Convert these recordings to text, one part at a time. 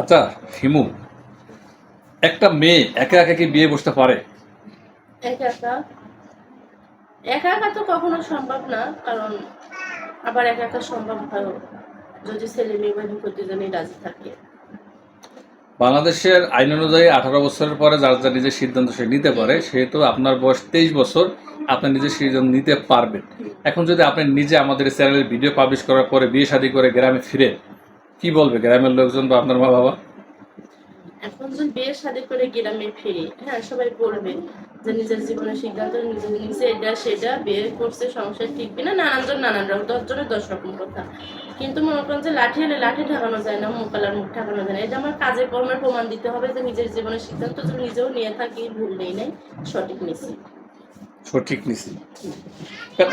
আচ্ছা হিমু একটা মেয়ে একা একা কি বিয়ে বসতে পারে? একা একা? একা একা তো কখনো সম্ভব না কারণ আবার একা একা সম্ভব হয় যদি ছেলে মেয়ে উভয় প্রতিজনই রাজি থাকে। বাংলাদেশের আইন অনুযায়ী আঠারো বছরের পরে যার যা নিজের সিদ্ধান্ত সে নিতে পারে সেহেতু আপনার বয়স তেইশ বছর আপনি নিজের সিদ্ধান্ত নিতে পারবেন। এখন যদি আপনি নিজে আমাদের চ্যানেলের ভিডিও পাবলিশ করার পরে বিয়ে শাদী করে গ্রামে ফিরে কি বলবে গ্রামের লোকজন বা আপনার মা বাবা এখন যদি বিয়ে শাদী করে গ্রামে ফিরি হ্যাঁ সবাই বলবে যে নিজের জীবনের সিদ্ধান্ত নিজে নিজে এটা সেটা বিয়ে করছে সংসার টিকবে না নানান রকম দশ রকম কথা। কিন্তু মনে করেন যে লাঠি হলে লাঠি ঠেকানো যায় না মুখ আলার মুখ ঠেকানো যায় না। এটা আমার কাজে কর্মের প্রমাণ দিতে হবে যে নিজের জীবনের সিদ্ধান্ত যদি নিজেও নিয়ে থাকি ভুল নেই নাই সঠিক নিছি। সঠিক নিছি।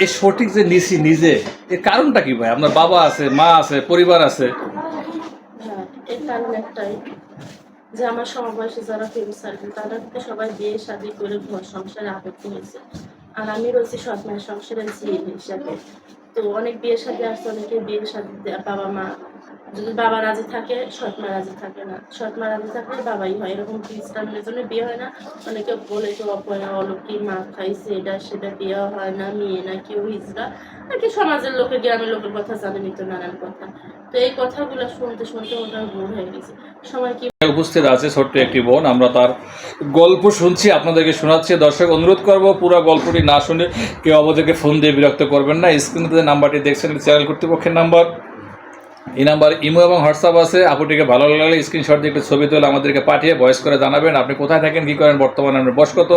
এই সঠিক যে নিছি নিজে এর কারণটা কি ভাই? আপনার বাবা আছে মা আছে পরিবার আছে কারণ একটাই, যে আমার সমবয়সী যারা ফিল্ম সার্কেল তারা তো সবাই বিয়ে শাদি করে ঘর সংসারে আবদ্ধ হয়েছে। আর আমি রয়েছি সৎ মায়ের সংসারের জিয়ে হিসাবে। তো অনেক বিয়ে শাদি আসছে অনেকে বিয়ে শাদি বাবা মা যদি বাবা রাজি থাকে, সৎমা রাজি থাকে না। সৎমা রাজি থাকলে বাবাই হয়। এরকম ইসলামের জন্য বিয়ে হয় না। অনেকে বলে তো অপয়া অলকি মা খাইছে, এটা সেটা বিয়ে হয় না, মেয়ে না, কেউ হিজড়া। আর কি সমাজের লোকের গ্রামের লোকের কথা জানেনি তো, নানান কথা। তো এই কথাগুলো শুনতে শুনতে ওটা ভুল হয়ে গেছে। সময় কি উপস্থিত আছে ছোট্ট একটি বোন। আমরা তার গল্প শুনছি, আপনাদেরকে শোনাচ্ছি। দর্শক, অনুরোধ করব পুরো গল্পটি না শুনে কেউ আমাদেরকে ফোন দিয়ে বিরক্ত করবেন না। স্ক্রিনে নাম্বারটি দেখছেন চ্যানেল কর্তৃপক্ষের নাম্বার। এই নাম্বার ইমো এবং হোয়াটসঅ্যাপ আছে। আপুটিকে ভালো লাগলে স্ক্রিনশট দিয়ে একটু ছবি তুলে আমাদেরকে পাঠিয়ে ভয়েস করে জানাবেন। আপনি কোথায় থাকেন কী করেন বর্তমানে আপনার বয়স কত?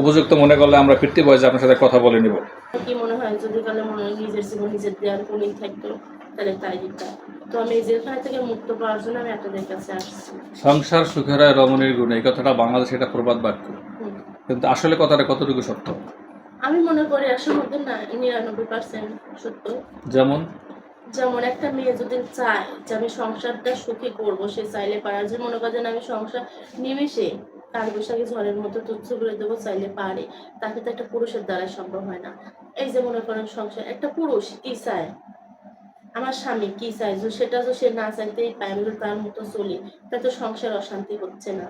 উপযুক্ত মনে করলে আমরা ফিরতি বয়সে আপনার সাথে কথা বলে নিব। কি মনে হয় যদি কালে মনে হয় নিজের জীবন নিজের দেওয়ার কোনই থাকতো তাহলে তাই দিতাম। তো আমি জেলখানা থেকে মুক্ত পাওয়ার জন্য আমি আপনাদের কাছে আসছি। সংসার সুখেরায় রমণীর গুণ এই কথাটা বাংলাদেশে এটা প্রবাদ বাক্য। কিন্তু আসলে কথাটা কতটুকু সত্য? আমি মনে করি আসল না নিরানব্বই পার্সেন্ট সত্য। যেমন? যেমন একটা মেয়ে যদি চায় যে আমি সংসারটা সুখী করব, সে চাইলে পারে যে মনে করেন আমি সংসার নিমেষে কাল বৈশাখী ঝড়ের মতো তুচ্ছ করে দেবো, চাইলে পারে। তাকে তো একটা পুরুষের দ্বারা সম্ভব হয় না। এই যে মনে করেন সংসার, একটা পুরুষ কি চায়? আমার স্বামী কি চায়? সেটা তো সে না চাইতেই পায় আমি তার মতো চলি তা তো সংসার অশান্তি হচ্ছে না।